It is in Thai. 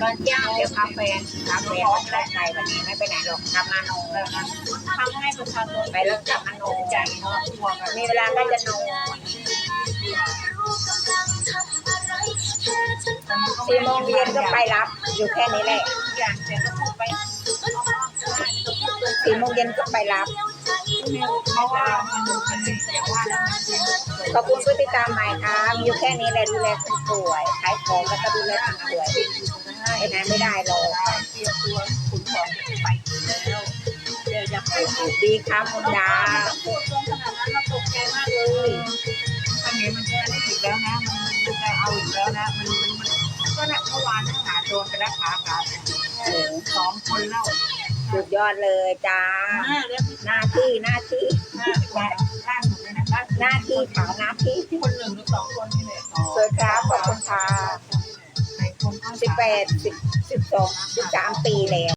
ตอนเช้าเดี๋ยวพาแฟนพาแฟนไปไกลวันนี้ไม่ไปไหนหรอกกลับมาโนงแล้วนะทำให้ประชาชนไปแล้วกลับมาโนงใจเนาะห่วงมีเวลาก็จะโนงสี่โมงเย็นก็ไปรับอยู่แค่นี้แหละสี่โมงเย็นก็ไปรับเพราะว่าขอบคุณผู้ติดตามใหม่ครับอยู่แค่นี้แหละดูแลคนป่วยขายของแล้วก็ดูแลคนป่วย ไปไหนไม่ได้หรอกเตรียมตัวขุนของไปแล้วเดี๋ยวอย่าไปดดีครับคุณดาพูดตรงขนาดนั้นเราตกใจมากเลยอันนี้มันจะได้อีกแล้วนะมันจะเอาอีกแล้วนะมันมันมันก็เนี่ยเมื่อวานทหารโดนไปแล้วขาขาสองคนแล้วสุดยอดเลยจ้าห้าแล้วหน้าที่หน้าที่ห้าล่าสุดเลยนะล่าสุดหน้าที่ขาวหน้าที่คนหนึ่งหรือสองคนนี่แหละสวยครับขอบคุณค่ะในคนเข้า สิบแปดสิบสิบสองสิบสามปีแล้ว